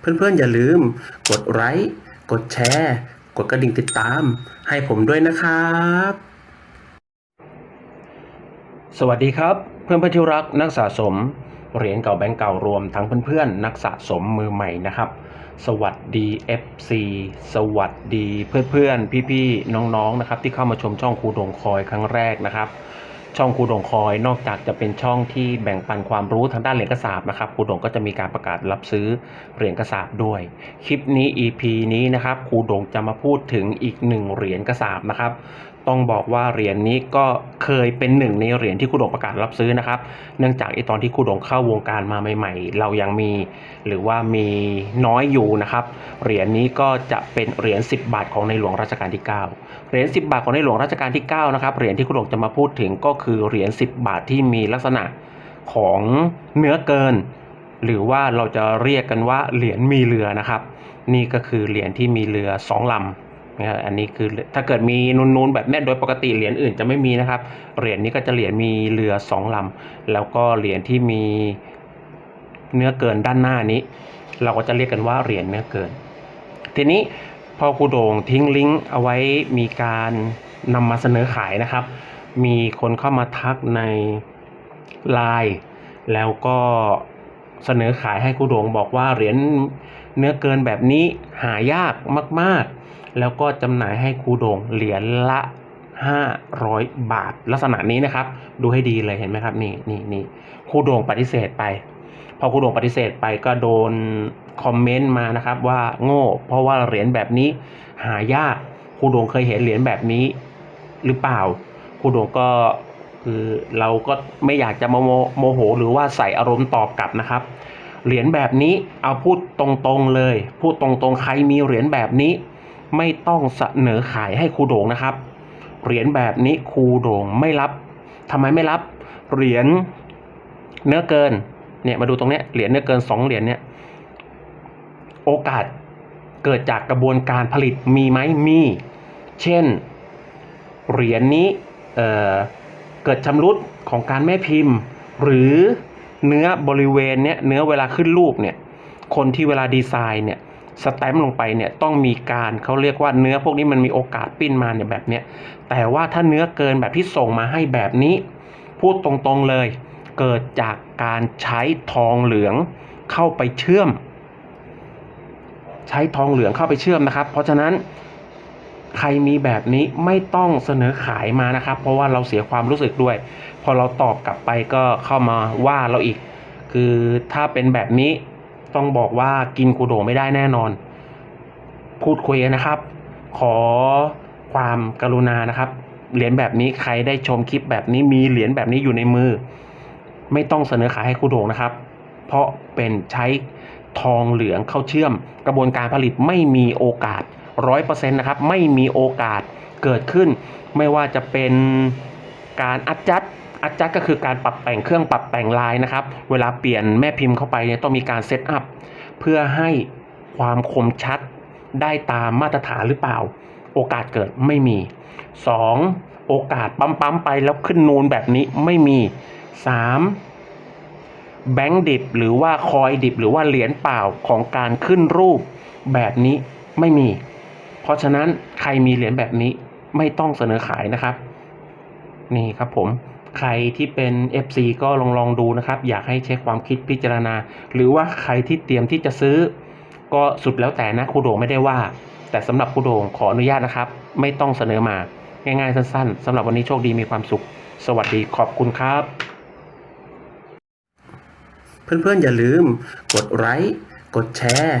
เพื่อนๆ อย่าลืม กดไลค์กดแชร์ กดกระดิ่งติดตาม ให้ผมด้วยนะครับ สวัสดีครับ เพื่อนเพื่อนที่รักนักสะสมเหรียญเก่าแบงก์เก่ารวมทั้งเพื่อนๆ นักสะสมมือใหม่นะครับ สวัสดี FC สวัสดีเพื่อนๆ พี่ๆ น้องๆ นะครับ ที่เข้ามาชมช่องครูดงคอยครั้งแรกนะครับ ช่องครูดงคอยนอกจากจะเป็นช่องที่แบ่งปันความรู้ทางด้านเหรียญกระสาบนะครับครูดงก็จะมีการประกาศรับซื้อเหรียญกระสาบด้วย คลิปนี้ EP นี้นะครับครูดงจะมาพูดถึงอีกหนึ่งเหรียญกระสาบนะครับ ต้องบอกว่าเหรียญนี้ก็เคยเป็นหนึ่งในเหรียญที่ครูโดงประกาศรับซื้อนะครับ เนื่องจากไอตอนที่ครูโดงเข้าวงการมาใหม่ ๆ เรายังมี หรือว่ามีน้อยอยู่นะครับ เหรียญนี้ก็จะเป็นเหรียญ10 บาทของในหลวงรัชกาลที่ 9 เหรียญ10 บาทของในหลวงรัชกาลที่9นะครับเหรียญที่ครูโดงจะมาพูดถึงก็คือเหรียญ10 บาทที่มีลักษณะของเนื้อเกิน หรือว่าเราจะเรียกกันว่าเหรียญมีเรือนะครับ นี่ก็คือเหรียญที่มีเรือสองลำ นะครับอันนี้คือถ้าเกิดมีนูนๆแบบเนี้โดยปกติเหรียญอื่นจะไม่มีนะครับ เหรียญนี้ก็จะเหรียญมีเรือสองลำแล้วก็เหรียญที่มีเนื้อเกินด้านหน้านี้ เราก็จะเรียกกันว่าเหรียญเนื้อเกิน ทีนี้พอครูโด่งทิ้งลิงก์เอาไว้มีการนำมาเสนอขายนะครับ มีคนเข้ามาทักในไลน์แล้วก็ เสนอขายให้ครูโด่งบอกว่าเหรียญเนื้อเกินแบบนี้หายากมากๆ แล้วก็จำหน่ายให้ครูโด่งเหรียญละ 500 บาท ลักษณะนี้นะครับ ดูให้ดีเลยเห็นไหมครับนี่นี่นี่ครูโด่งปฏิเสธไป พอครูโด่งปฏิเสธไปก็โดนคอมเมนต์มานะครับว่าโง่ เพราะว่าเหรียญแบบนี้หายากครูโด่งเคยเห็นเหรียญแบบนี้หรือเปล่าครูโด่งก็ คือเราก็ไม่อยากจะโมโมโมโห หรือว่าใส่อารมณ์ตอบกลับนะครับ เหรียญแบบนี้เอาพูดตรงๆเลย พูดตรงๆใครมีเหรียญแบบนี้ ไม่ต้องเสนอขายให้ครูโด่งนะครับ เหรียญแบบนี้ครูโด่งไม่รับทำไมไม่รับ เหรียญเนื้อเกินเนี่ยมาดูตรงเนี้ยเหรียญเนื้อเกินสองเหรียญเนี่ยโอกาสเกิดจากกระบวนการผลิตมีไหมมี เช่น เหรียญนี้เอ่อ เกิดชำรุดของการแม่พิมพ์ หรือเนื้อบริเวณเนี้ยเนื้อเวลาขึ้นรูปเนี่ยคนที่เวลาดีไซน์เนี่ยสแตมป์ลงไปเนี่ยต้องมีการเขาเรียกว่าเนื้อพวกนี้มันมีโอกาสปิ้นมาเนี่ยแบบเนี้ยแต่ว่าถ้าเนื้อเกินแบบที่ส่งมาให้แบบนี้ พูดตรงๆเลย เกิดจากการใช้ทองเหลืองเข้าไปเชื่อม ใช้ทองเหลืองเข้าไปเชื่อมนะครับ เพราะฉะนั้น ใครมีแบบนี้ไม่ต้องเสนอขายมานะครับ เพราะว่าเราเสียความรู้สึกด้วย พอเราตอบกลับไปก็เข้ามาว่าเราอีก คือถ้าเป็นแบบนี้ต้องบอกว่ากินกูโดไม่ได้แน่นอน พูดคุยนนะครับ ขอความกรุณานะครับเหรียญแบบนี้ใครได้ชมคลิปแบบนี้มีเหรียญแบบนี้อยู่ในมือ ไม่ต้องเสนอขายให้ครูโด่งนะครับ เพราะเป็นใช้ทองเหลืองเข้าเชื่อม กระบวนการผลิตไม่มีโอกาส ร้อยเปอร์เซ็นต์นะครับ ไม่มีโอกาสเกิดขึ้น ไม่ว่าจะเป็นการอัดจัดอัดจัดก็คือการปรับแต่งเครื่องปรับแต่งลายนะครับ เวลาเปลี่ยนแม่พิมพ์เข้าไปเนี่ยต้องมีการเซตอัพเพื่อให้ความคมชัดได้ตามมาตรฐานหรือเปล่า โอกาสเกิดไม่มี 2. โอกาสปั๊มปั๊มไปแล้วขึ้นนูนแบบนี้ไม่มี 3. แบงค์ดิบหรือว่าคอยดิบหรือว่าเหรียญเปล่าของการขึ้นรูปแบบนี้ไม่มี เพราะฉะนั้นใครมีเหรียญแบบนี้ไม่ต้องเสนอขายนะครับ นี่ครับผมใครที่เป็น FC ก็ลองลองดูนะครับ อยากให้ใช้ความคิดพิจารณา หรือว่าใครที่เตรียมที่จะซื้อ ก็สุดแล้วแต่นะครูโด่งไม่ได้ว่า แต่สำหรับครูโด่งขออนุญาตนะครับ ไม่ต้องเสนอมา ง่ายๆ สั้นๆสำหรับวันนี้โชคดีมีความสุข สวัสดีขอบคุณครับ เพื่อนๆอย่าลืม กดไลค์กดแชร์